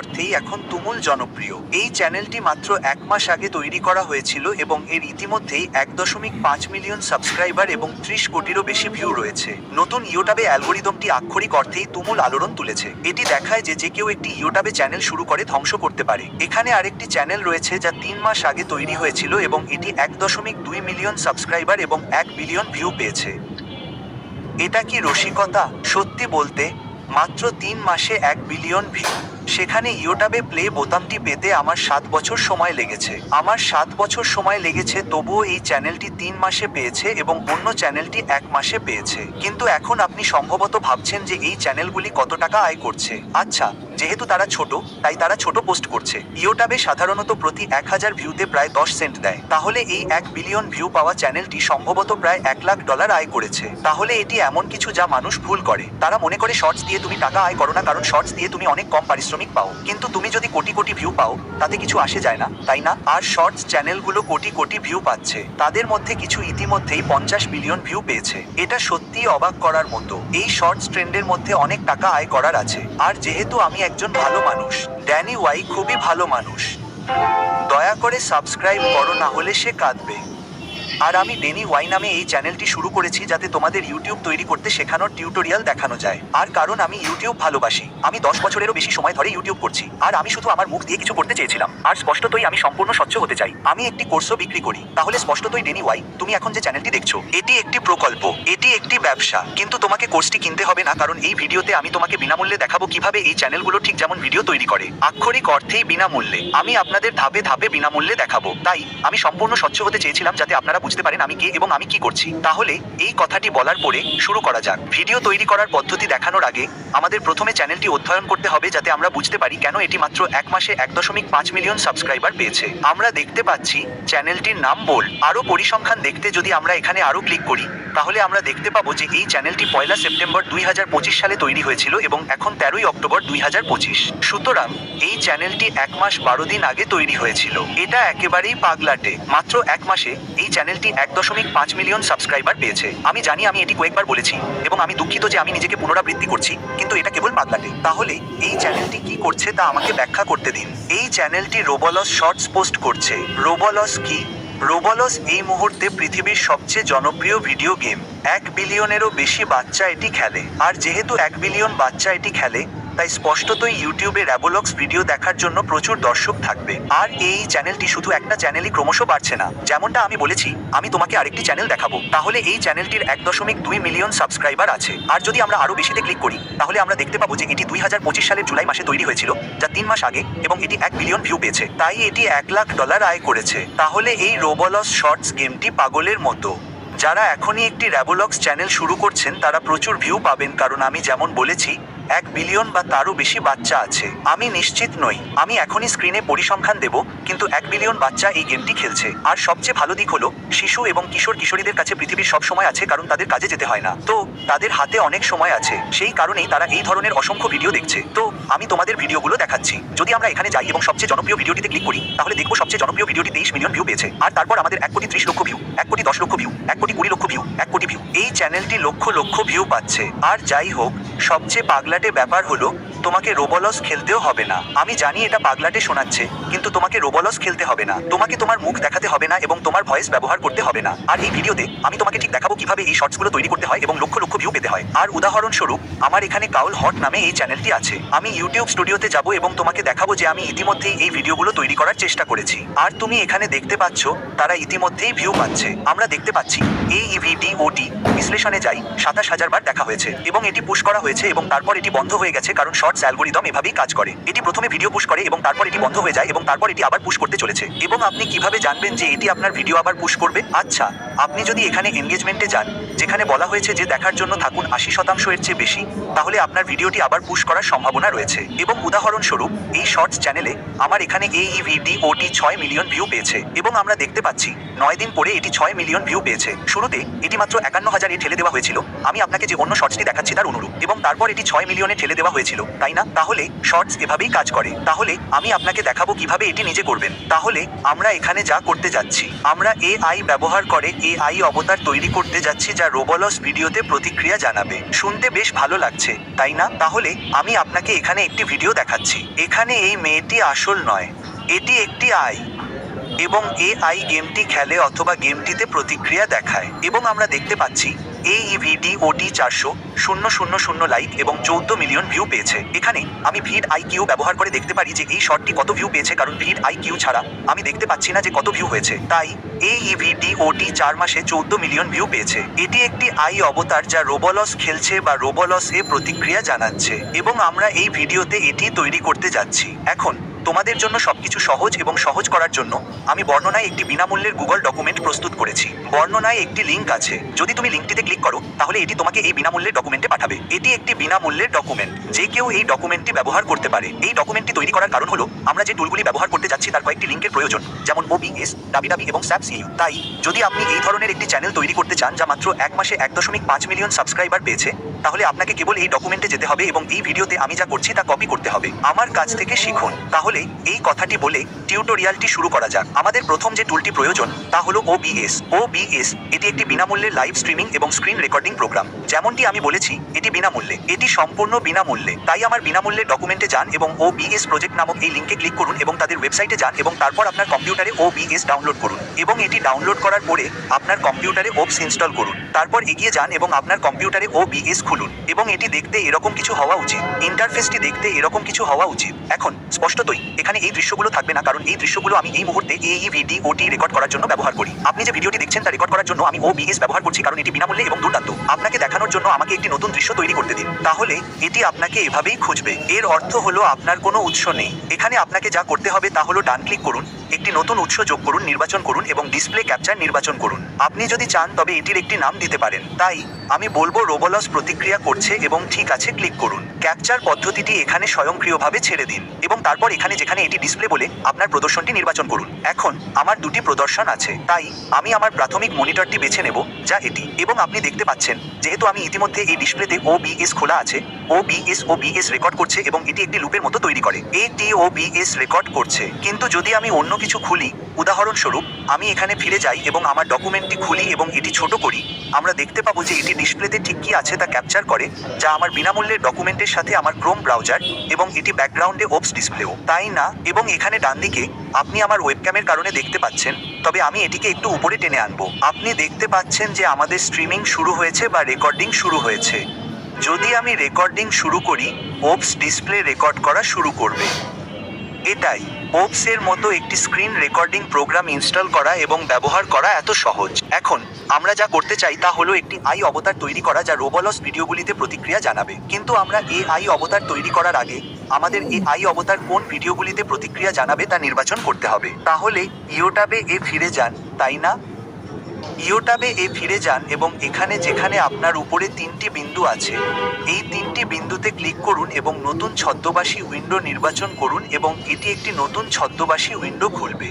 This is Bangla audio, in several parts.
অর্থেই এখন তুমুল জনপ্রিয়। এই চ্যানেলটি মাত্র এক মাস আগে তৈরি করা হয়েছিল এবং এর ইতিমধ্যেই এক দশমিক পাঁচ মিলিয়ন সাবস্ক্রাইবার এবং ত্রিশ কোটিরও বেশি ভিউ রয়েছে। নতুন ইউটাবে অ্যালগোরিদমটি আক্ষরিক অর্থেই তুমুল আলোড়ন তুলেছে। এটি দেখায় যে যে কেউ একটি ইউটাবে চ্যানেল শুরু করে ধ্বংস করতে পারে। এখানে আরেকটি চ্যানেল রয়েছে যা তিন মাস আগে তৈরি হয়েছিল এবং এটি এক দশমিক দুই মিলিয়ন সাবস্ক্রাইবার এবং এক বিলিয়ন ভিউ পেয়েছে। এটা কি রসিকতা? সত্যি বলতে, মাত্র তিন মাসে এক বিলিয়ন ভিউ। সেখানে ইউটাবে প্লে বোতামটি পেতে আমার সাত বছর সময় লেগেছে। আমার সাত বছর সময় লেগেছে, তবুও এই চ্যানেলটি তিন মাসে পেয়েছে এবং অন্য চ্যানেলটি এক মাসে পেয়েছে। কিন্তু এখন আপনি সম্ভবত ভাবছেন যে এই চ্যানেলগুলি কত টাকা আয় করছে। আচ্ছা যেহেতু তারা ছোট, তাই তারা ছোট পোস্ট করছে। ইউটাবে সাধারণত প্রতি এক হাজার ভিউতে প্রায় দশ সেন্ট দেয়। তাহলে এই এক বিলিয়ন ভিউ পাওয়া চ্যানেলটি সম্ভবত প্রায় এক লাখ ডলার আয় করেছে। তাহলে এটি এমন কিছু যা মানুষ ভুল করে। তারা মনে করে শর্টস দিয়ে তুমি টাকা আয় করো না, কারণ শর্টস দিয়ে তুমি অনেক কম পারিশ্রমিক পাও। কিন্তু তুমি যদি কোটি কোটি ভিউ পাও, তাতে কিছু আসে যায় না, তাই না? আর শর্টস চ্যানেলগুলো কোটি কোটি ভিউ পাচ্ছে। তাদের মধ্যে কিছু ইতিমধ্যেই পঞ্চাশ মিলিয়ন ভিউ পেয়েছে। এটা সত্যিই অবাক করার মতো। এই শর্টস ট্রেন্ডের মধ্যে অনেক টাকা আয় করার আছে। আর যেহেতু আমি একজন ভালো মানুষ, ড্যানি ওয়াই খুবই ভালো মানুষ। দয়া করে সাবস্ক্রাইব করো না হলে সে কাঁদবে। আর আমি ডেনি ওয়াই নামে এই চ্যানেলটি শুরু করেছি যাতে তোমাদের ইউটিউব তৈরি করতে শেখানোর টিউটোরিয়াল দেখানো যায়। আর কারণ আমি ইউটিউব ভালোবাসি। আমি দশ বছরেরও বেশি সময় ধরে ইউটিউব করছি। আর আমি শুধু আমার মুখ দিয়ে কিছু করতে চেয়েছিলাম। আর স্পষ্টতই আমি সম্পূর্ণ স্বচ্ছ হতে চাই। আমি একটি কোর্সও বিক্রি করি। তাহলে স্পষ্টতই ডেনি ওয়াই, তুমি এখন যে চ্যানেলটি দেখছ, এটি একটি প্রকল্প। এটি একটি ব্যবসা। কিন্তু তোমাকে কোর্সটি কিনতে হবে না, কারণ এই ভিডিওতে আমি তোমাকে বিনামূল্যে দেখাবো কীভাবে এই চ্যানেলগুলো ঠিক যেমন ভিডিও তৈরি করে। আক্ষরিক অর্থেই বিনামূল্যে। আমি আপনাদের ধাপে ধাপে বিনামূল্যে দেখাবো। তাই, আমি সম্পূর্ণ স্বচ্ছ হতে চেয়েছিলাম যাতে আপনারা বুঝতে পারেন আমি কে এবং আমি কি করছি। তাহলে এই কথাটি বলার পরে শুরু করা যাক। ভিডিও তৈরি করার পদ্ধতি দেখানোর আগে আমাদের প্রথমে চ্যানেলটি অধ্যয়ন করতে হবে যাতে আমরা বুঝতে পারি কেন এটি মাত্র এক মাসে এক দশমিক পাঁচ মিলিয়ন সাবস্ক্রাইবার পেয়েছে। আমরা দেখতে পাচ্ছি চ্যানেলটির নাম বোল্ড। আরও পরিসংখ্যান দেখতে যদি আমরা এখানে আরও ক্লিক করি, তাহলে আমরা দেখতে পাবো যে এই চ্যানেলটি পয়লা সেপ্টেম্বর দুই হাজার পঁচিশ সালে তৈরি হয়েছিল এবং এখন তেরোই অক্টোবর দুই হাজার পঁচিশ। সুতরাং এই চ্যানেলটি এক মাস বারো দিন আগে তৈরি হয়েছিল। এটা একেবারেই পাগলাটে। মাত্র এক মাসে এই চ্যানেলটি এক দশমিক পাঁচ মিলিয়ন সাবস্ক্রাইবার পেয়েছে। আমি জানি আমি এটি কয়েকবার বলেছি এবং আমি দুঃখিত যে আমি নিজেকে পুনরাবৃত্তি করছি, কিন্তু এটা কেবল পাগলাটে। তাহলে এই চ্যানেলটি কি করছে তা আমাকে ব্যাখ্যা করতে দিন। এই চ্যানেলটি রোবলস শর্টস পোস্ট করছে। রোবলস কি? রোবলস এই মুহূর্তে পৃথিবীর সবচেয়ে জনপ্রিয় ভিডিও গেম। এক বিলিয়নেরও বেশি বাচ্চা এটি খেলে। আর যেহেতু এক বিলিয়ন বাচ্চা এটি খেলে তাই স্পষ্টতই ইউটিউবে র্যাবোলক্স ভিডিও দেখার জন্য প্রচুর দর্শক থাকবে। আর এই চ্যানেলটি শুধু একটা চ্যানেলই ক্রমশ বাড়ছে না। যেমনটা আমি বলেছি, আমি তোমাকে আরেকটি চ্যানেল দেখাবো। তাহলে এই চ্যানেলটির এক দশমিক দুই মিলিয়ন সাবস্ক্রাইবার আছে। আর যদি আমরা আরও বেশিতে ক্লিক করি, তাহলে আমরা দেখতে পাবো যে এটি দুই হাজার পঁচিশ সালের জুলাই মাসে তৈরি হয়েছিল, যা তিন মাস আগে এবং এটি এক বিলিয়ন ভিউ পেয়েছে। তাই এটি এক লাখ ডলার আয় করেছে। তাহলে এই রোবলস শর্টস গেমটি পাগলের মতো। যারা এখনই একটি র্যাবোলক্স চ্যানেল শুরু করছেন, তারা প্রচুর ভিউ পাবেন। কারণ আমি যেমন বলেছি এক বিলিয়ন বা তারও বেশি বাচ্চা আছে। আমি নিশ্চিত নই। আমি এখনই স্ক্রিনে পরিসংখ্যান দেব, কিন্তু এক বিলিয়ন বাচ্চা এই গেমটি খেলছে। আর সবচেয়ে ভালো দিক হলো, শিশু এবং কিশোর কিশোরীদের কাছে পৃথিবীর সব সময় আছে কারণ তাদের কাজে যেতে হয় না। তো, তাদের হাতে অনেক সময় আছে। সেই কারণেই তারা এই ধরনের অসংখ্য ভিডিও দেখছে। তো, আমি তোমাদের ভিডিওগুলো দেখাচ্ছি। যদি আমরা এখানে যাই এবং সবচেয়ে জনপ্রিয় ভিডিওটিতে ক্লিক করি, তাহলে দেখব সবচেয়ে জনপ্রিয় ভিডিওটি তেইশ মিলিয়ন ভিউ পেয়েছে। আর তারপর আমাদের এক কোটি ত্রিশ লক্ষ ভিউ, এক কোটি দশ লক্ষ ভিউ, এক কোটি কুড়ি লক্ষ ভিউ, এক কোটি ভিউ। এই চ্যানেলটি লক্ষ লক্ষ ভিউ পাচ্ছে। আর যাই হোক, সবচেয়ে পাগলাটে ব্যাপার হলো, তোমাকে রোবলস খেলতেও হবে না। আমি জানি এটা পাগলাটে শোনাচ্ছে, কিন্তু তোমাকে রোবলস খেলতে হবে না। তোমাকে তোমার মুখ দেখাতে হবে না এবং তোমার ভয়েস ব্যবহার করতে হবে না। আর এই ভিডিওতে আমি তোমাকে ঠিক দেখাবো কীভাবে এই শর্টসগুলো তৈরি করতে হয় এবং লক্ষ লক্ষ ভিউ পেতে হয়। আর উদাহরণস্বরূপ, আমার এখানে কাউল হট নামে এই চ্যানেলটি আছে। আমি ইউটিউব স্টুডিওতে যাব এবং তোমাকে দেখাবো যে আমি ইতিমধ্যেই এই ভিডিওগুলো তৈরি করার চেষ্টা করেছি। আর তুমি এখানে দেখতে পাচ্ছ, তারা ইতিমধ্যেই ভিউ পাচ্ছে। আমরা দেখতে পাচ্ছি এই ইভিডিওটি বিশ্লেষণে যাই, সাতাশ হাজার বার দেখা হয়েছে এবং এটি পুশ করা হয়েছে এবং তারপর এটি বন্ধ হয়ে গেছে কারণ শর্টস অ্যালগোরিদম এভাবেই কাজ করে। এটি প্রথমে ভিডিও পুশ করে এবং তারপর এটি বন্ধ হয়ে যায় এবং তারপর এটি আবার পুশ করতে চলেছে। এবং আপনি কীভাবে জানবেন যে এটি আপনার ভিডিও আবার পুশ করবে? আচ্ছা আপনি যদি এখানে এনগেজমেন্টে যান, যেখানে বলা হয়েছে যে দেখার জন্য থাকুন আশি শতাংশ এর চেয়ে বেশি, তাহলে আপনার ভিডিওটি আবার পুশ করার সম্ভাবনা রয়েছে। এবং উদাহরণস্বরূপ, এই শর্টস চ্যানেলে আমার এখানে এই ভিডিওটি ছয় মিলিয়ন ভিউ পেয়েছে এবং আমরা দেখতে পাচ্ছি, নয় দিন পরে এটি ছয় মিলিয়ন ভিউ পেয়েছে। শুরুতে এটি মাত্র একান্ন হাজার হাজারে ঠেলে দেওয়া হয়েছিল। আমি আপনাকে যে অন্য শর্টসটি দেখাচ্ছি তার অনুরূপ। এবং তারপর এটি ছয় মিলিয়ন ঠেলে দেওয়া হয়েছিল, তাই না? তাহলে শর্টস এভাবেই কাজ করে। তাহলে আমি আপনাকে দেখাবো কীভাবে এটি নিজে করবেন। তাহলে আমরা এখানে যা করতে যাচ্ছি, আমরা এআই ব্যবহার করে এআই অবতার তৈরি করতে যাচ্ছি যা রোবলস ভিডিওতে প্রতিক্রিয়া জানাবে। শুনতে বেশ ভালো লাগছে, তাই না? তাহলে আমি আপনাকে এখানে একটি ভিডিও দেখাচ্ছি। এখানে এই মেয়েটি আসল নয়, এটি একটি আই। এবং এআই গেমটি খেলে অথবা গেমটিতে প্রতিক্রিয়া দেখায়। এবং আমরা দেখতে পাচ্ছি এই ভিডিওটি চারশো, শূন্য শূন্য শূন্য লাইক এবং চৌদ্দ মিলিয়ন ভিউ পেয়েছে। এখানে আমি ভিড আই কিউ ব্যবহার করে দেখতে পারি যে এই শটটি কত ভিউ পেয়েছে, কারণ ভিড আই কিউ ছাড়া আমি দেখতে পাচ্ছি না যে কত ভিউ হয়েছে। তাই এই ভিডিওটি চার মাসে চৌদ্দ মিলিয়ন ভিউ পেয়েছে। এটি একটি আই অবতার যা রোবলস খেলছে বা রোবলস এ প্রতিক্রিয়া জানাচ্ছে। এবং আমরা এই ভিডিওতে এটি তৈরি করতে যাচ্ছি। এখন তোমাদের জন্য সবকিছু সহজ এবং সহজ করার জন্য আমি বর্ণনায় একটি বিনামূল্যের গুগল ডকুমেন্ট প্রস্তুত করেছি। বর্ণনায় একটি লিঙ্ক আছে। যদি তুমি লিঙ্কটিতে ক্লিক করো, তাহলে এটি তোমাকে এই বিনামূল্যের ডকুমেন্টে পাঠাবে। এটি একটি বিনামূল্যের ডকুমেন্ট যে কেউ এই ডকুমেন্টটি ব্যবহার করতে পারে। এই ডকুমেন্টটি তৈরি করার কারণ হলো, আমরা যে টুলগুলি ব্যবহার করতে যাচ্ছি তার কয়েকটি লিঙ্কের প্রয়োজন, যেমন ওবিএস ডাবিডাবি এবং স্যাপ সিইউ তাই, যদি আপনি এই ধরনের একটি চ্যানেল তৈরি করতে চান, যা মাত্র এক মাসে এক দশমিক পাঁচ মিলিয়ন সাবস্ক্রাইবার পেয়েছে তাহলে আপনাকে কেবল এই ডকুমেন্টে যেতে হবে এবং এই ভিডিওতে আমি যা করছি তা কপি করতে হবে। আমার কাছ থেকে শিখুন। তাহলে এই কথাটি বলে টিউটোরিয়ালটি শুরু করা যাক। আমাদের প্রথম যে টুলটি প্রয়োজন, তা হলো ওবিএস ওবিএস এটি একটি বিনামূল্যে লাইভ স্ট্রিমিং এবং স্ক্রিন রেকর্ডিং প্রোগ্রাম যেমনটি আমি বলেছি, এটি বিনামূল্যে। এটি সম্পূর্ণ বিনামূল্যে। তাই আমার বিনামূল্যে ডকুমেন্টে যান এবং ওবিএস প্রজেক্ট নামক এই লিঙ্কে ক্লিক করুন এবং তাদের ওয়েবসাইটে যান এবং তারপর আপনার কম্পিউটারে ওবিএস ডাউনলোড করুন এবং এটি ডাউনলোড করার পরে আপনার কম্পিউটারে ওপস ইনস্টল করুন। তারপর এগিয়ে যান এবং আপনার কম্পিউটারে ওবিএস খুলুন। এবং এটি দেখতে এরকম কিছু হওয়া উচিত। ইন্টারফেসটি দেখতে এরকম কিছু হওয়া উচিত। এখন, স্পষ্টতই, এখানে এই দৃশ্যগুলো থাকবে না, কারণ এই দৃশ্যগুলো আমি এই মুহূর্তে এই ভিডিওটি রেকর্ড করার জন্য ব্যবহার করি। আপনি যে ভিডিওটি দেখছেন, তা রেকর্ড করার জন্য আমি ও বিএস ব্যবহার করছি, কারণ এটি বিনামূল্যে এবং দুর্দান্ত। আপনাকে দেখানোর জন্য আমাকে একটি নতুন দৃশ্য তৈরি করতে দিন। তাহলে, এটি আপনাকে এভাবেই খুঁজবে। এর অর্থ হলো, আপনার কোনো উৎস নেই। এখানে আপনাকে যা করতে হবে, তা হলো ডান ক্লিক করুন। একটি নতুন উৎস যোগ করুন, নির্বাচন করুন এবং ডিসপ্লে ক্যাপচার নির্বাচন করুন। আপনি যদি চান, তবে এটির একটি নাম দিতে পারেন। তাই, আমি বলব রোবলস প্রতিক্রিয়া করছে এবং ঠিক আছে ক্লিক করুন। ক্যাপচার পদ্ধতিটি এখানে স্বয়ংক্রিয়ভাবে ছেড়ে দিন এবং তারপর এখানে যেখানে এটি ডিসপ্লে বলে আপনার প্রদর্শনটি নির্বাচন করুন। এখন, আমার দুটি প্রদর্শন আছে। তাই, আমি আমার প্রাথমিক মনিটরটি বেছে নেব, যা এটি। এবং আপনি দেখতে পাচ্ছেন, যেহেতু আমি ইতিমধ্যে এই ডিসপ্লেতে ওবিএস খোলা আছে O BS O OBS record করছে এবং এটি একটি লুপের মতো তৈরি করে। এটি ওবিএস রেকর্ড করছে। কিন্তু যদি আমি অন্য কিছু খুলি। উদাহরণস্বরূপ, আমি এখানে ফিরে যাই এবং আমার ডকুমেন্টটি খুলি এবং এটি ছোট করি। আমরা দেখতে পাবো যে এটি ডিসপ্লেতে ঠিক কি আছে তা ক্যাপচার করে, যা আমার বিনামূল্যের ডকুমেন্টের সাথে আমার ক্রোম ব্রাউজার এবং এটি ব্যাকগ্রাউন্ডে ওপস ডিসপ্লেও। তাই না? এবং এখানে ডান দিকে, আপনি আমার ওয়েবক্যামের কারণে দেখতে পাচ্ছেন, তবে আমি এটিকে একটু উপরে টেনে আনব। আপনি দেখতে পাচ্ছেন যে আমাদের স্ট্রিমিং শুরু হয়েছে বা রেকর্ডিং শুরু হয়েছে। যদি আমি রেকর্ডিং শুরু করি, ওপস ডিসপ্লে রেকর্ড করা শুরু করবে। এটাই। ওপসের মতো একটি স্ক্রিন রেকর্ডিং প্রোগ্রাম ইনস্টল করা এবং ব্যবহার করা এত সহজ। এখন, আমরা যা করতে চাই তা হলো একটি আই অবতার তৈরি করা যা রোবলস ভিডিওগুলিতে প্রতিক্রিয়া জানাবে। কিন্তু আমরা এ আই অবতার তৈরি করার আগে, আমাদের এ আই অবতার কোন ভিডিওগুলিতে প্রতিক্রিয়া জানাবে তা নির্বাচন করতে হবে। তাহলে ইয়োটাবে এ ফিরে যান, তাই না? ইয়োটাবে এ ফিরে যান এবং এখানে যেখানে আপনার উপরে তিনটি বিন্দু আছে। এই তিনটি বিন্দুতে ক্লিক করুন এবং নতুন ছদ্মবাসী উইন্ডো নির্বাচন করুন এবং এটি একটি নতুন ছদ্মবাসী উইন্ডো খুলবে।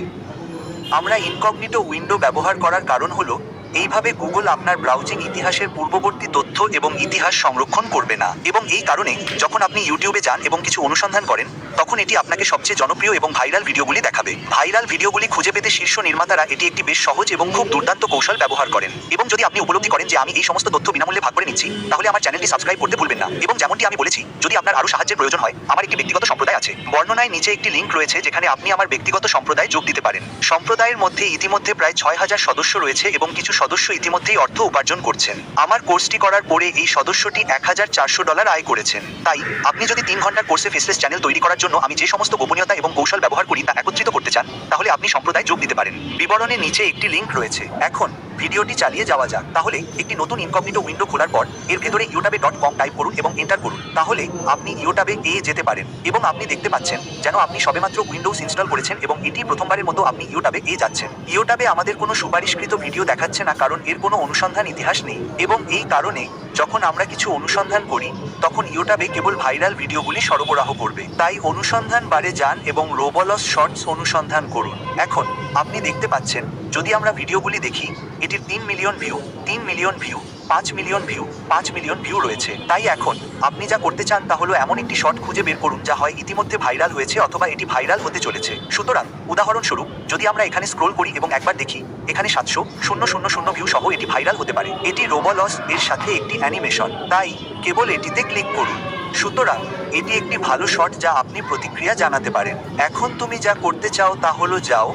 আমরা ইনকগনিটো উইন্ডো ব্যবহার করার কারণ হলো, এইভাবে গুগল আপনার ব্রাউজিং ইতিহাসের পূর্ববর্তী তথ্য এবং ইতিহাস সংরক্ষণ করবে না। এবং এই কারণে, যখন আপনি ইউটিউবে যান এবং কিছু অনুসন্ধান করেন তখন এটি আপনাকে সবচেয়ে জনপ্রিয় এবং ভাইরাল ভিডিওগুলি দেখাবে। ভাইরাল ভিডিওগুলি খুঁজে পেতে শীর্ষ নির্মাতারা এটি একটি বেশ সহজ এবং খুব দুর্দান্ত কৌশল ব্যবহার করেন। এবং যদি আপনি উপলব্ধি করেন যে আমি এই সমস্ত তথ্য বিনামূল্যে ভাগ করে নিচ্ছি, তাহলে আমার চ্যানেলটি সাবস্ক্রাইব করতে ভুলবেন না। এবং যেমনটি আমি বলেছি, যদি আপনার আরও সাহায্যের প্রয়োজন হয়, আমার একটি ব্যক্তিগত সম্প্রদায় আছে। বর্ণনায় নিচে একটি লিঙ্ক রয়েছে, যেখানে আপনি আমার ব্যক্তিগত সম্প্রদায় যোগ দিতে পারেন। সম্প্রদায়ের মধ্যে ইতিমধ্যে প্রায় ছয় হাজার সদস্য রয়েছে এবং কিছু সদস্য ইতিমধ্যেই অর্থ উপার্জন করছেন। আমার কোর্সটি করার পরে এই সদস্যটি এক হাজার চারশো ডলার আয় করেছেন। তাই, আপনি যদি তিন ঘণ্টার কোর্সে ফেসলেস চ্যানেল তৈরি করার জন্য আমি যে সমস্ত গোপনীয়তা এবং কৌশল ব্যবহার করি তা একত্রিত করতে চান, তাহলে আপনি সম্প্রদায় যোগ দিতে পারেন। বিবরণের নিচে একটি লিঙ্ক রয়েছে। এখন, ভিডিওটি চালিয়ে যাওয়া যাক। তাহলে, একটি নতুন ইনকগনিটো উইন্ডো খোলার পর, এর ভেতরে ইউটাবে ডট কম টাইপ করুন এবং এন্টার করুন। তাহলে, আপনি ইউটাবে এ যেতে পারেন এবং আপনি দেখতে পাচ্ছেন যেন আপনি সবেমাত্র উইন্ডোজ ইনস্টল করেছেন এবং এটি প্রথমবারের মতো আপনি ইউটাবে এ যাচ্ছেন। ইউটাবে আমাদের কোনো সুপারিশকৃত ভিডিও দেখাচ্ছে না কারণ এর কোনো অনুসন্ধান ইতিহাস নেই এবং এই কারণে যখন আমরা কিছু অনুসন্ধান করি, তখন ইউটাবে কেবল ভাইরাল ভিডিওগুলি সরবরাহ করবে। তাই অনুসন্ধান বারে যান এবং রোবলস শর্টস অনুসন্ধান করুন। এখন, আপনি দেখতে পাচ্ছেন যদি আমরা ভিডিওগুলি দেখি, এটির তিন মিলিয়ন ভিউ তিন মিলিয়ন ভিউ পাঁচ মিলিয়ন ভিউ পাঁচ মিলিয়ন ভিউ রয়েছে। তাই এখন, আপনি যা করতে চান তা হলো এমন একটি শট খুঁজে বের করুন যা হয় ইতিমধ্যে ভাইরাল হয়েছে অথবা এটি ভাইরাল হতে চলেছে। সুতরাং, উদাহরণস্বরূপ, যদি আমরা এখানে স্ক্রোল করি এবং একবার দেখি, এখানে সাতশো, শূন্য শূন্য শূন্য ভিউ সহ এটি ভাইরাল হতে পারে। এটি রোবলস এর সাথে একটি অ্যানিমেশন তাই কেবল এটিতে ক্লিক করুন। সুতরাং, এটি একটি ভালো শট যা আপনি প্রতিক্রিয়া জানাতে পারেন। এখন তুমি যা করতে চাও তা হলো যাও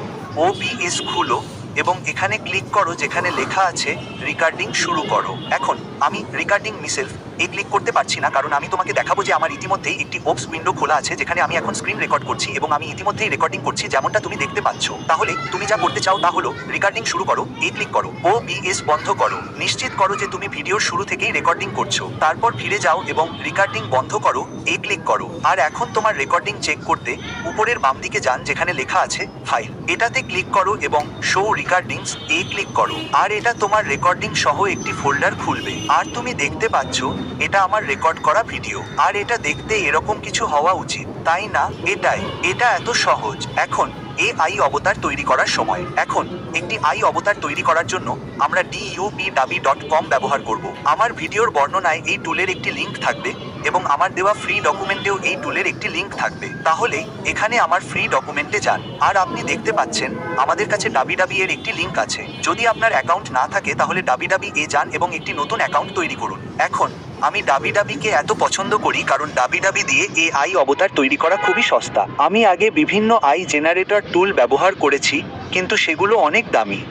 ওবিএস খুলো এবং এখানে ক্লিক করো যেখানে লেখা আছে রিকার্ডিং শুরু করো। এখন আমি রিকার্ডিং মিসেলফ এই ক্লিক করতে পারছি না, কারণ আমি তোমাকে দেখাবো যে আমার ইতিমধ্যেই একটি ওপস উইন্ডো খোলা আছে, যেখানে আমি এখন স্ক্রিন রেকর্ড করছি এবং আমি ইতিমধ্যেই রেকর্ডিং করছি যেমনটা তুমি দেখতে পাচ্ছ। তাহলে তুমি যা করতে চাও তা হলো রেকর্ডিং শুরু করো এই ক্লিক করো ও বিএস বন্ধ করো। নিশ্চিত করো যে তুমি ভিডিওর শুরু থেকেই রেকর্ডিং করছ। তারপর ফিরে যাও এবং রেকর্ডিং বন্ধ করো এই ক্লিক করো। আর এখন তোমার রেকর্ডিং চেক করতে উপরের বাম দিকে যান, যেখানে লেখা আছে ফাইল এটাতে ক্লিক করো এবং শো রেকর্ডিংস এই ক্লিক করো। আর এটা তোমার রেকর্ডিং সহ একটি ফোল্ডার খুলবে। আর তুমি দেখতে পাচ্ছ এটা আমার রেকর্ড করা ভিডিও আর এটা দেখতে এরকম কিছু হওয়া উচিত। তাই না? এটাই। এটা এত সহজ। এখন এ আই অবতার তৈরি করার সময়। এখন, একটি আই অবতার তৈরি করার জন্য আমরা ডি ডিইউপি ডাবি ডট কম ব্যবহার করব। আমার ভিডিওর বর্ণনায় এই টুলের একটি লিঙ্ক থাকবে। এবং আমার দেওয়া ফ্রি ডকুমেন্টেও এই টুলের একটি লিংক থাকবে। তাহলে এখানে আমার ফ্রি ডকুমেন্টে যান। আর আপনি দেখতে পাচ্ছেন, আমাদের কাছে ডাবি ডাবি এর একটি লিংক আছে। যদি আপনার অ্যাকাউন্ট না থাকে, তাহলে ডাবি ডাবি এ যান এবং একটি নতুন অ্যাকাউন্ট তৈরি করুন। এখন, আমি ডাবি ডাবিকে এত পছন্দ করি কারণ ডাবি ডাবি দিয়ে এ আই অবতার তৈরি করা খুবই সস্তা। আমি আগে বিভিন্ন আই জেনারেটর টুল ব্যবহার করেছি, কিন্তু সেগুলো অনেক দামি।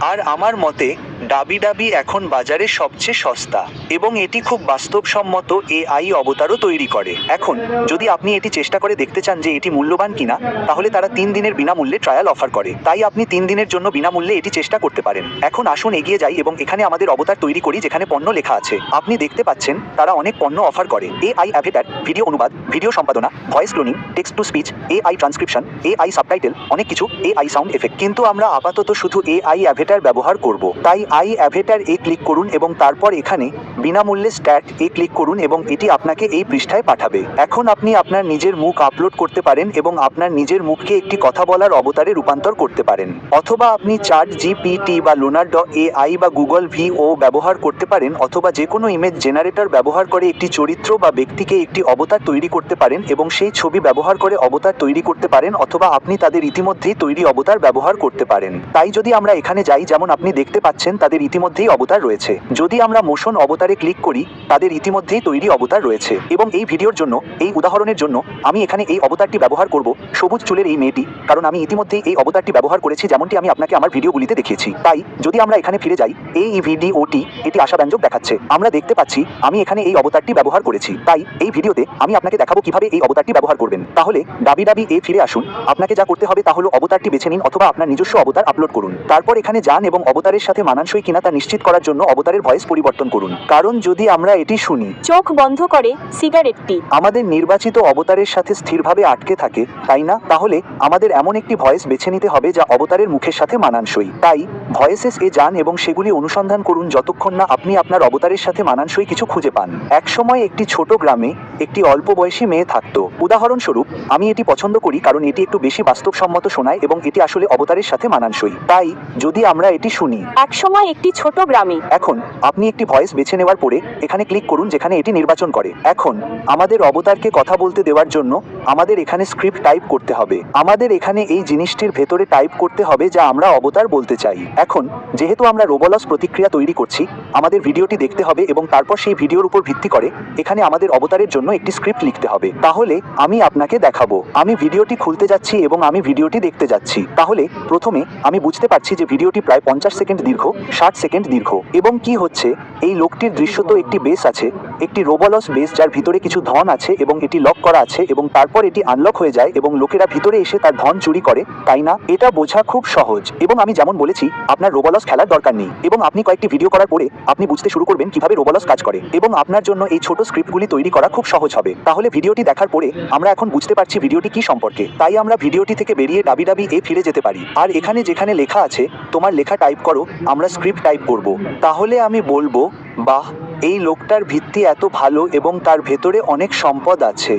আর আমার মতে ডাবি ডাবি এখন বাজারে সবচেয়ে সস্তা, এবং এটি খুব বাস্তবসম্মত এআই অবতারও তৈরি করে। এখন, যদি আপনি এটি চেষ্টা করে দেখতে চান যে এটি মূল্যবান কিনা, তাহলে তারা তিন দিনের বিনামূল্যে ট্রায়াল অফার করে। তাই আপনি তিন দিনের জন্য বিনামূল্যে এটি চেষ্টা করতে পারেন। এখন আসুন এগিয়ে যাই, এবং এখানে আমাদের অবতার তৈরি করি, যেখানে পণ্য লেখা আছে। আপনি দেখতে পাচ্ছেন, তারা অনেক পণ্য অফার করে। এআই অ্যাভেটার ভিডিও অনুবাদ ভিডিও সম্পাদনা voice cloning text to speech AI transcription AI subtitle অনেক কিছু, এআই সাউন্ড এফেক্ট কিন্তু আমরা আপাতত শুধু এআই অ্যাভেটার ব্যবহার করব। তাই আই অ্যাভেটার এ ক্লিক করুন এবং তারপর এখানে বিনামূল্যে স্ট্যাট এ ক্লিক করুন এবং এটি আপনাকে এই পৃষ্ঠায় পাঠাবে। এখন আপনি আপনার নিজের মুখ আপলোড করতে পারেন এবং আপনার নিজের মুখকে একটি কথা বলার অবতারে রূপান্তর করতে পারেন। অথবা আপনি চার্ট জিপিটি বা লোনার ড এআই বা গুগল ভি ও ব্যবহার করতে পারেন অথবা যে কোনো ইমেজ জেনারেটর ব্যবহার করে একটি চরিত্র বা ব্যক্তিকে একটি অবতার তৈরি করতে পারেন এবং সেই ছবি ব্যবহার করে অবতার তৈরি করতে পারেন অথবা আপনি তাদের ইতিমধ্যেই তৈরি অবতার ব্যবহার করতে পারেন। তাই যদি আমরা এখানে যাই, যেমন আপনি দেখতে পাচ্ছেন তাদের ইতিমধ্যেই অবতার রয়েছে। যদি আমরা মোশন অবতারে ক্লিক করি, তাদের ইতিমধ্যেই তৈরি অবতার রয়েছে। এবং এই ভিডিওর জন্য, এই উদাহরণের জন্য, আমি এখানে এই অবতারটি ব্যবহার করব, সবুজ চুলের এই মেয়েটি, কারণ আমি ইতিমধ্যেই এই অবতারটি ব্যবহার করেছি, যেমনটি আমি আপনাকে আমার ভিডিওগুলিতে দেখিয়েছি। তাই, যদি আমরা এখানে ফিরে যাই, এই ভিডিওটি, এটি আশাব্যঞ্জক দেখাচ্ছে। আমরা দেখতে পাচ্ছি, আমি এখানে এই অবতারটি ব্যবহার করেছি। তাই, এই ভিডিওতে, আমি আপনাকে দেখাবো কীভাবে এই অবতারটি ব্যবহার করবেন। তাহলে, ডাবি ডাবি এ ফিরে আসুন। আপনাকে যা করতে হবে তা হলো অবতারটি বেছে নিন অথবা আপনার নিজস্ব অবতার আপলোড করুন। তারপর এখানে যান এবং অবতারের সাথে মানানসই কিনা তা নিশ্চিত করার জন্য অবতারের ভয়েস পরিবর্তন করুন। কারণ যদি আমরা এটি শুনি চোখ বন্ধ করে সিগারেটটি আমাদের নির্বাচিত অবতারের সাথে স্থিরভাবে আটকে থাকে তাই না? তাহলে আমাদের এমন একটি ভয়েস বেছে নিতে হবে যা অবতারের মুখের সাথে মানানসই। তাই ভয়েসেস এ যান এবং সেগুলি অনুসন্ধান করুন যতক্ষণ না আপনি আপনার অবতারের সাথে মানানসই কিছু খুঁজে পান। একসময় একটি ছোট গ্রামে একটি অল্প বয়সী মেয়ে থাকতো। উদাহরণস্বরূপ আমি এটি পছন্দ করি কারণ এটি একটু বেশি বাস্তবসম্মত শোনায় এবং এটি আসলে অবতারের সাথে মানানসই। তাই যদি আমরা এটি শুনি একসময় একটি ছোট গ্রামে এখন আপনি একটি ভয়েস বেছে নেওয়ার পরে এখানে ক্লিক করুন যেখানে এটি নির্বাচন করে। এখন আমাদের অবতারকে কথা বলতে দেওয়ার জন্য আমাদের এখানে স্ক্রিপ্ট টাইপ করতে হবে। আমাদের এখানে এই জিনিসটির ভেতরে টাইপ করতে হবে যা আমরা অবতার বলতে চাই। এখন যেহেতু আমরা রোবলস প্রতিক্রিয়া তৈরি করছি, আমাদের ভিডিওটি দেখতে হবে এবং তারপর সেই ভিডিওর উপর ভিত্তি করে এখানে আমাদের অবতারের জন্য একটি স্ক্রিপ্ট লিখতে হবে। তাহলে আমি আপনাকে দেখাবো। আমি ভিডিওটি খুলতে যাচ্ছি এবং আমি ভিডিওটি দেখতে যাচ্ছি। তাহলে প্রথমে আমি বুঝতে পারছি যে ভিডিওটি প্রায় পঞ্চাশ সেকেন্ড দীর্ঘ, ষাট সেকেন্ড দীর্ঘ এবং কি হচ্ছে এই লোকটির দৃশ্যত একটি বেস আছে। একটি রোবলস বেস যার ভিতরে কিছু ধন আছে এবং এটি লক করা আছে এবং তারপর এটি আনলক হয়ে যায় এবং লোকেরা ভিতরে এসে তার ধন চুরি করে, তাই না? এটা বোঝা খুব সহজ। এবং আমি যেমন বলেছি, আপনার রোবলস খেলার দরকার নেই। এবং আপনি কয়েকটি ভিডিও করার পরে আপনি বুঝতে শুরু করবেন কীভাবে রোবলস কাজ করে। এবং আপনার জন্য এই ছোট স্ক্রিপ্টগুলি তৈরি করা খুব সহজ হবে। তাহলে ভিডিওটি দেখার পরে আমরা এখন বুঝতে পারছি ভিডিওটি কি সম্পর্কে। তাই আমরা ভিডিওটি থেকে বেরিয়ে ডাবি ডাবি এ ফিরে যেতে পারি। আর এখানে যেখানে লেখা আছে, তোমার লেখা টাইপ করো, আমরা স্ক্রিপ্ট টাইপ করব। তাহলে আমি বলব, বাহ! এই লোকটার ভিত্তি এত ভালো এবং তার ভেতরে অনেক সম্পদ আছে।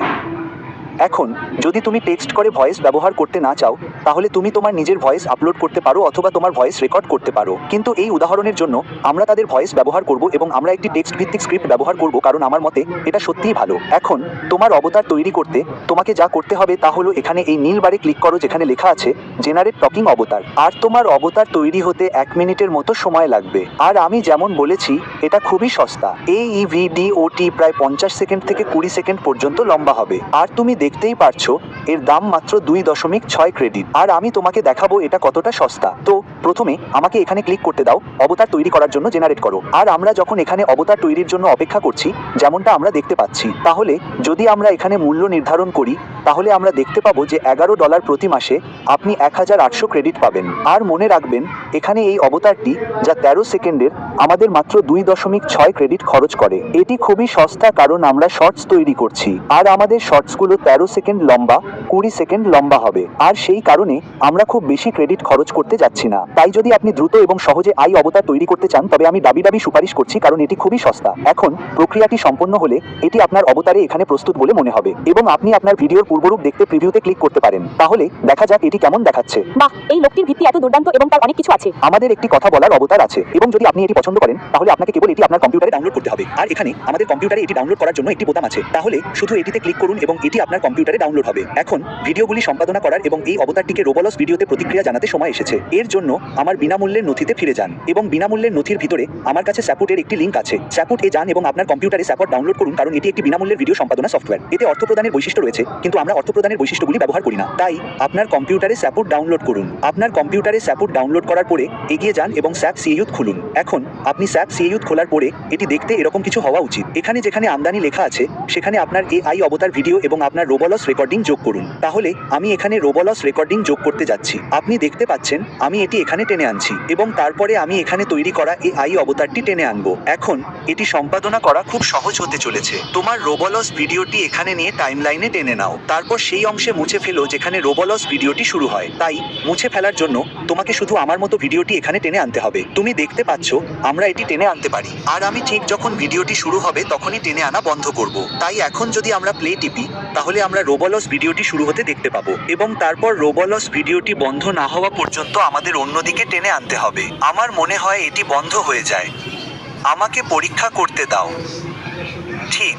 এখন, যদি তুমি টেক্সট করে ভয়েস ব্যবহার করতে না চাও, তাহলে তুমি তোমার নিজের ভয়েস আপলোড করতে পারো অথবা তোমার ভয়েস রেকর্ড করতে পারো। কিন্তু এই উদাহরণের জন্য আমরা তাদের ভয়েস ব্যবহার করব এবং আমরা একটি টেক্সট ভিত্তিক স্ক্রিপ্ট ব্যবহার করব কারণ আমার মতে এটা সত্যিই ভালো। এখন, তোমার অবতার তৈরি করতে তোমাকে যা করতে হবে তা হলো এখানে এই নীল বারে ক্লিক করো যেখানে লেখা আছে জেনারেট টকিং অবতার আর তোমার অবতার তৈরি হতে এক মিনিটের মতো সময় লাগবে। আর আমি যেমন বলেছি, এটা খুবই সস্তা। এই ভিডিওটি প্রায় পঞ্চাশ সেকেন্ড থেকে কুড়ি সেকেন্ড পর্যন্ত লম্বা হবে। আর তুমি দেখতেই পারছ এর দাম মাত্র দুই দশমিক ছয় ক্রেডিট আর আমি তোমাকে দেখাবো এটা কতটা সস্তা। তো, প্রথমে আমাকে এখানে ক্লিক করতে দাও, অবতার তৈরি করার জন্য জেনারেট করো। আর আমরা যখন এখানে অবতার তৈরির জন্য অপেক্ষা করছি, যেমনটা আমরা দেখতে পাচ্ছি, তাহলে যদি আমরা এখানে মূল্য নির্ধারণ করি, তাহলে আমরা দেখতে পাবো যে এগারো ডলার প্রতি মাসে আপনি এক হাজার আটশো ক্রেডিট পাবেন। আর মনে রাখবেন, এখানে এই অবতারটি যা তেরো সেকেন্ডের, আমাদের মাত্র দুই দশমিক ছয় ক্রেডিট খরচ করে। এটি খুবই সস্তা কারণ আমরা শর্টস তৈরি করছি। আর আমাদের শর্টসগুলো তেরো সেকেন্ড লম্বা কুড়ি সেকেন্ড লম্বা হবে। আর সেই কারণে আমরা খুব বেশি ক্রেডিট খরচ করতে যাচ্ছি না। তাই যদি আপনি দ্রুত এবং সহজে আই অবতার তৈরি করতে চান তবে আমি দাবি দাবি সুপারিশ করছি কারণ এটি খুবই সস্তা। এখন প্রক্রিয়াটি সম্পন্ন হলে এটি আপনার অবতারে এখানে প্রস্তুত বলে মনে হবে। এবং আপনি আপনার ভিডিওর পূর্বরূপ দেখতে প্রিভিউতে ক্লিক করতে পারেন। তাহলে দেখা যাক এটি কেমন দেখাচ্ছে। বাহ এই লোকটির ভিত্তি এত দুর্দান্ত এবং তার অনেক কিছু আছে। আমাদের একটি কথা বলার অবতার আছে। এবং যদি আপনি এটি পছন্দ করেন তাহলে আপনাকে কেবল এটি আপনার কম্পিউটারে ডাউনলোড করতে হবে। আর এখানে আমাদের কম্পিউটারে এটি ডাউনলোড করার জন্য একটি বোতাম আছে। তাহলে শুধু এটিতে ক্লিক করুন এবং এটি আপনার কম্পিউটারে ডাউনলোড হবে। এখন, ভিডিওগুলি সম্পাদনা করার এবং এই অবতারটিকে রোবলস ভিডিওতে প্রতিক্রিয়া জানাতে সময় এসেছে। এর জন্য আমার বিনামূল্যের নথিতে ফিরে যান এবং বিনামূল্যের নথির ভিতরে আমার কাছে স্যাপুটের একটি লিঙ্ক আছে। স্যাপুট এ যান এবং আপনার কম্পিউটারে স্যাপট ডাউনলোড করুন কারণ এটি একটি বিনামূল্যের ভিডিও সম্পাদনা সফটওয়্যার। এতে অর্থ প্রদানের বৈশিষ্ট্য রয়েছে, কিন্তু আমরা অর্থ প্রদানের বৈশিষ্ট্যগুলি ব্যবহার করি না। তাই আপনার কম্পিউটারে স্যাপুট ডাউনলোড করুন। আপনার কম্পিউটারে স্যাপুট ডাউনলোড করার পরে এগিয়ে যান এবং স্যাপ সিএইউথ খুলুন। এখন আপনি স্যাপ সিএইউথ খোলার পরে এটি দেখতে এরকম কিছু হওয়া উচিত। এখানে যেখানে আমদানি লেখা আছে, সেখানে আপনার এআই অবতার ভিডিও এবং আপনার রোবলস রেকর্ডিং যোগ করুন। তাহলে আমি এখানে রোবলস রেকর্ডিং যোগ করতে যাচ্ছি। আপনি দেখতে পাচ্ছেন, আমি এটি এখানে টেনে আনছি এবং তারপরে আমি এখানে তৈরি করা এই আই অবতারটি টেনে আনব। এখন, এটি সম্পাদনা করা খুব সহজ হতে চলেছে। তোমার রোবলস ভিডিওটি এখানে নিয়ে টাইমলাইনে টেনে নাও। তারপর সেই অংশে মুছে ফেলো যেখানে রোবলস ভিডিওটি শুরু হয়। তাই, মুছে ফেলার জন্য তোমাকে শুধু আমার মতো ভিডিওটি এখানে টেনে আনতে হবে। তুমি দেখতে পাচ্ছ, আমরা এটি টেনে আনতে পারি। আর আমি ঠিক যখন ভিডিওটি শুরু হবে, তখনই টেনে আনা বন্ধ করব। তাই এখন যদি আমরা প্লে টিপি, তাহলে আমরা রোবলস ভিডিওটি শুরু হতে দেখতে পাবো এবং তারপর রোবলস ভিডিওটি বন্ধ না হওয়া পর্যন্ত আমাদের অন্যদিকে টেনে আনতে হবে। আমার মনে হয় এটি বন্ধ হয়ে যায়। আমাকে পরীক্ষা করতে দাও। ঠিক।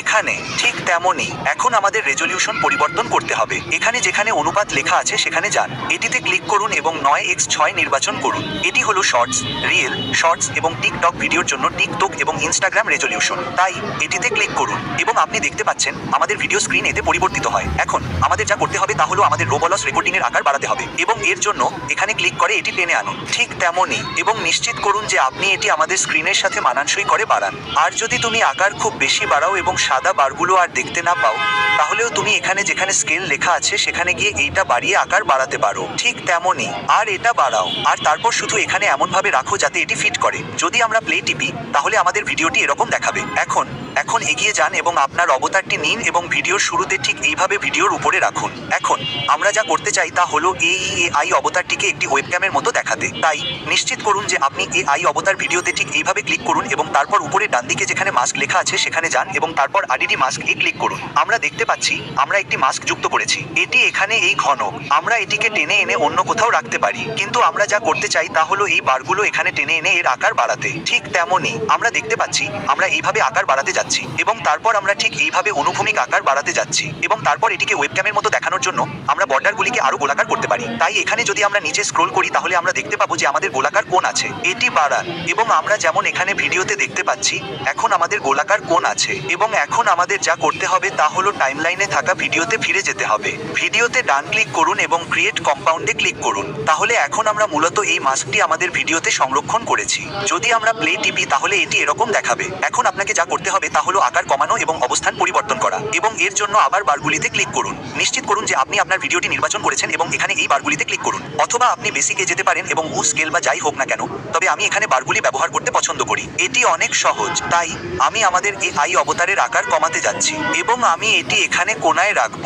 এখানে ঠিক তেমনই এখন আমাদের রেজলিউশন পরিবর্তন করতে হবে। এখানে যেখানে অনুপাত লেখা আছে সেখানে যান। এটিতে ক্লিক করুন এবং নয় এক্স ছয় নির্বাচন করুন। এটি হলো শর্টস রিয়েল শর্টস এবং টিকটক ভিডিওর জন্য টিকটক এবং ইনস্টাগ্রাম রেজলিউশন তাই এটিতে ক্লিক করুন এবং আপনি দেখতে পাচ্ছেন আমাদের ভিডিও স্ক্রিন এতে পরিবর্তিত হয়। এখন আমাদের যা করতে হবে তা হলো আমাদের রোবলস রেকর্ডিং এর আকার বাড়াতে হবে এবং এর জন্য এখানে ক্লিক করে এটি টেনে আনুন। ঠিক তেমনই এবং নিশ্চিত করুন যে আপনি এটি আমাদের স্ক্রিনের সাথে মানানসই করে বাড়ান। আর যদি তুমি আকার খুব বেশি বাড়াও এবং সাদা বারগুলো আর দেখতে না পাও, তাহলেও তুমি এখানে যেখানে স্কেল লেখা আছে, সেখানে গিয়ে এইটা বাড়িয়ে আকার বাড়াতে পারো। ঠিক তেমনই। আর এটা বাড়াও। আর তারপর শুধু এখানে এমনভাবে রাখো যাতে এটি ফিট করে। যদি আমরা প্লে টিপি, তাহলে আমাদের ভিডিওটি এরকম দেখাবে। এখন এখন এগিয়ে যান এবং আপনার অবতারটি নিন এবং ভিডিওর শুরুতে ঠিক এইভাবে ভিডিওর উপরে রাখুন। এখন, আমরা যা করতে চাই তা হলো এই আই অবতারটিকে একটি ওয়েবক্যামের মতো দেখাতে। তাই, নিশ্চিত করুন যে আপনি এ আই অবতার ভিডিওতে ঠিক এইভাবে ক্লিক করুন এবং তারপর উপরে ডান দিকে যেখানে মাস্ক লেখা আছে সেখানে যান এবং তারপর আডিডি মাস্ক এ ক্লিক করুন। আমরা দেখতে পাচ্ছি, আমরা একটি মাস্ক যুক্ত করেছি। এটি এখানে এই ঘন। আমরা এটিকে টেনে এনে অন্য কোথাও রাখতে পারি। কিন্তু আমরা যা করতে চাই তা হলো এই বারগুলো এখানে টেনে এনে এর আকার বাড়াতে। ঠিক তেমনই, আমরা দেখতে পাচ্ছি, আমরা এইভাবে আকার বাড়াতে যাচ্ছি। এবং তারপর আমরা ঠিক এইভাবে অনুভূমিক আকার বাড়াতে যাচ্ছি এবং তারপর এটিকে ওয়েবক্যামের মতো দেখানোর জন্য আমরা বর্ডারগুলিকে আরও গোলাকার করতে পারি। তাই এখানে যদি আমরা নিচে স্ক্রোল করি, তাহলে আমরা দেখতে পাবো যে আমাদের গোলাকার কোণ আছে। এটি বাড়ান এবং আমরা যেমন এখানে ভিডিওতে দেখতে পাচ্ছি, এখন আমাদের গোলাকার কোণ আছে এবং এখন আমাদের যা করতে হবে তা হলো টাইমলাইনে থাকা ভিডিওতে ফিরে যেতে হবে। ভিডিওতে ডান ক্লিক করুন এবং ক্রিয়েট কম্পাউন্ডে ক্লিক করুন। তাহলে এখন আমরা মূলত এই মাস্কটি আমাদের ভিডিওতে সংরক্ষণ করেছি। যদি আমরা প্লে টিপি, তাহলে এটি এরকম দেখাবে। এখন আপনাকে যা করতে হবে তা হলো আকার কমানো এবং অবস্থান পরিবর্তন করা। এবং এর জন্য আবার বারগুলিতে ক্লিক করুন। নিশ্চিত করুন যে আপনি আপনার ভিডিওটি নির্বাচন করেছেন এবং এখানে এই বারগুলিতে ক্লিক করুন। অথবা আপনি বেসিকে যেতে পারেন এবং উ স্কেল বা যাই হোক না কেন, তবে আমি এখানে বারগুলি ব্যবহার করতে পছন্দ করি। এটি অনেক সহজ, তাই আমি আমাদের এই আই অবতারের আকার কমাতে যাচ্ছি। এবং আমি এটি এখানে কোনায় রাখব।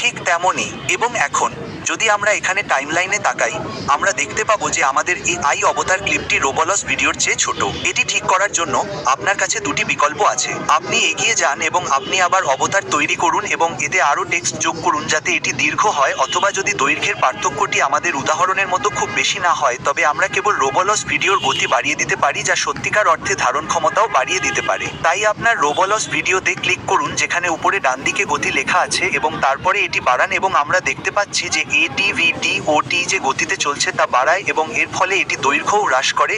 ঠিক তেমনই, এবং এখন, যদি আমরা এখানে টাইমলাইনে তাকাই, আমরা দেখতে পাবো যে আমাদের এই আই অবতার ক্লিপটি রোবলস ভিডিওর চেয়ে ছোট। এটি ঠিক করার জন্য আপনার কাছে দুটি বিকল্প আছে। আপনি এগিয়ে যান এবং আপনি আবার অবতার তৈরি করুন এবং এতে আরও টেক্সট যোগ করুন যাতে এটি দীর্ঘ হয় অথবা যদি দৈর্ঘ্যের পার্থক্যটি আমাদের উদাহরণের মতো খুব বেশি না হয়, তবে আমরা কেবল রোবলস ভিডিওর গতি বাড়িয়ে দিতে পারি যা সত্যিকার অর্থে ধারণ ক্ষমতাও বাড়িয়ে দিতে পারে। তাই আপনার রোবলস ভিডিওতে ক্লিক করুন, যেখানে উপরে ডান দিকে গতি লেখা আছে এবং তারপরে এটি বাড়ান এবং আমরা দেখতে পাচ্ছি যে এ টি ভি ডি ও টি যে গতিতে চলছে তা বাড়ায় এবং এর ফলে এটি দৈর্ঘ্যও হ্রাস করে।